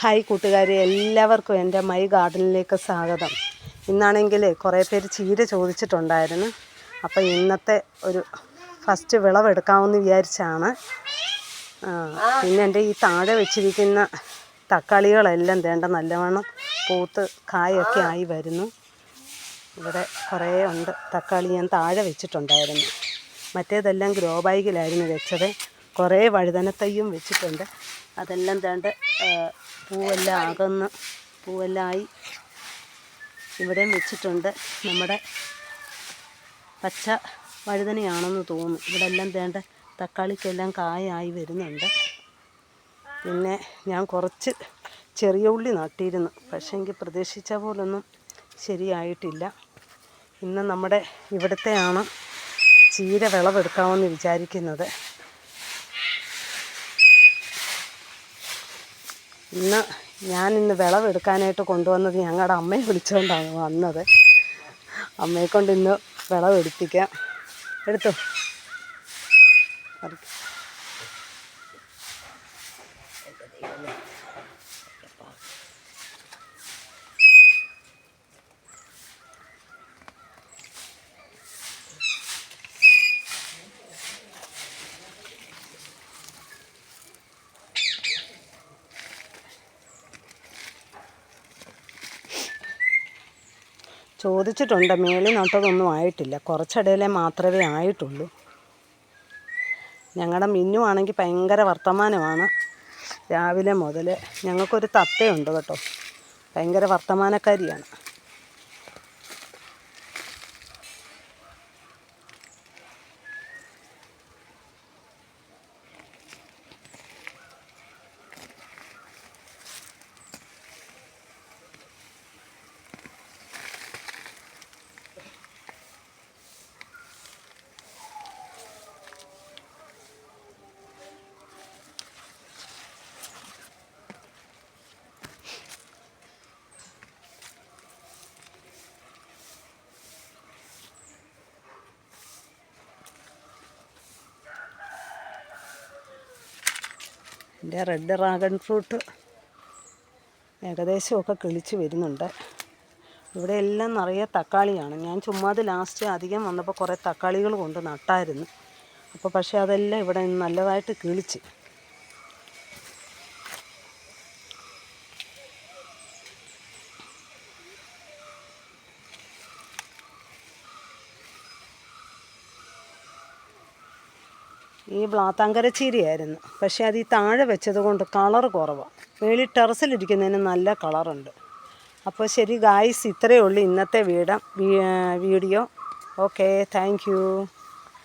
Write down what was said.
Hi കൂട്ടുകാരെ. എല്ലാവർക്കും എന്റെ മൈ ഗാർഡനിലേക്ക് സ്വാഗതം. ഇന്നാണെങ്കിൽ കുറേ പേര് ചീര ചോദിച്ചിട്ടുണ്ടായിരുന്നു. അപ്പോൾ ഇന്നത്തെ ഒരു ഫസ്റ്റ് വിളവെടുക്കാമെന്ന് വിചാരിച്ചാണ്. പിന്നെ എന്റെ ഈ താഴെ വെച്ചിരിക്കുന്ന തക്കാളികളെല്ലാം വേണ്ട നല്ലവണ്ണം പൂത്ത് കായൊക്കെ ആയി വരുന്നു. ഇവിടെ കുറേ ഉണ്ട് തക്കാളി ഞാൻ താഴെ വെച്ചിട്ടുണ്ടായിരുന്നു. മറ്റേതെല്ലാം ഗ്രോ ബാഗിലായിരുന്നു വെച്ചത്. കുറേ വഴുതനത്തയ്യും വെച്ചിട്ടുണ്ട്. അതെല്ലാം തേണ്ട പൂവെല്ലാം അകന്ന് പൂവെല്ലാം ആയി ഇവിടെയും വെച്ചിട്ടുണ്ട്. നമ്മുടെ പച്ച വഴുതനയാണെന്ന് തോന്നുന്നു. ഇവിടെ എല്ലാം തേണ്ട തക്കാളിക്കെല്ലാം കായായി വരുന്നുണ്ട്. പിന്നെ ഞാൻ കുറച്ച് ചെറിയ ഉള്ളി നട്ടിരുന്നു. പക്ഷേ എനിക്ക് പ്രതീക്ഷിച്ച പോലൊന്നും ശരിയായിട്ടില്ല. ഇന്ന് നമ്മുടെ ഇവിടുത്തെയാണ് ചീര വിളവെടുക്കാമെന്ന് വിചാരിക്കുന്നത്. ഇന്ന് ഞാൻ ഇന്ന് വിളവെടുക്കാനായിട്ട് കൊണ്ടുവന്നത് ഞങ്ങളുടെ അമ്മയെ വിളിച്ചുകൊണ്ടാണ് വന്നത്. അമ്മയെ കൊണ്ട് ഇന്ന് വിളവെടുപ്പിക്കാം. എടുത്തു? പറിക്ക്. ചോദിച്ചിട്ടുണ്ട്. മേളിൽ നട്ടതൊന്നും ആയിട്ടില്ല. കുറച്ചിടയിലെ മാത്രമേ ആയിട്ടുള്ളൂ. ഞങ്ങളുടെ മിന്നു ആണെങ്കിൽ ഭയങ്കര വർത്തമാനമാണ്. രാവിലെ മുതൽ ഞങ്ങൾക്കൊരു തത്തയുണ്ട് കേട്ടോ. ഭയങ്കര വർത്തമാനക്കാരിയാണ്. എന്റെ റെഡ് ഡ്രാഗൺ ഫ്രൂട്ട് ഏകദേശമൊക്കെ കിളിച്ച് വരുന്നുണ്ട്. ഇവിടെ എല്ലാം നിറയെ തക്കാളിയാണ്. ഞാൻ ചുമ്മാതെ ലാസ്റ്റ് അധികം വന്നപ്പോൾ കുറേ തക്കാളികൾ കൊണ്ട് നട്ടായിരുന്നു. അപ്പോൾ പക്ഷേ അതെല്ലാം ഇവിടെ നല്ലതായിട്ട് കിളിച്ച്. ഈ ബ്ലാത്താങ്കര ചീരയായിരുന്നു പക്ഷെ അത് ഈ താഴെ വെച്ചത് കൊണ്ട് കളർ കുറവാണ് മേളിൽ ടെറസിലിരിക്കുന്നതിന് നല്ല കളറുണ്ട്. അപ്പോൾ ശരി ഗായ്സ് ഇത്രയേ ഉള്ളൂ ഇന്നത്തെ വീടം വീഡിയോ. Okay thank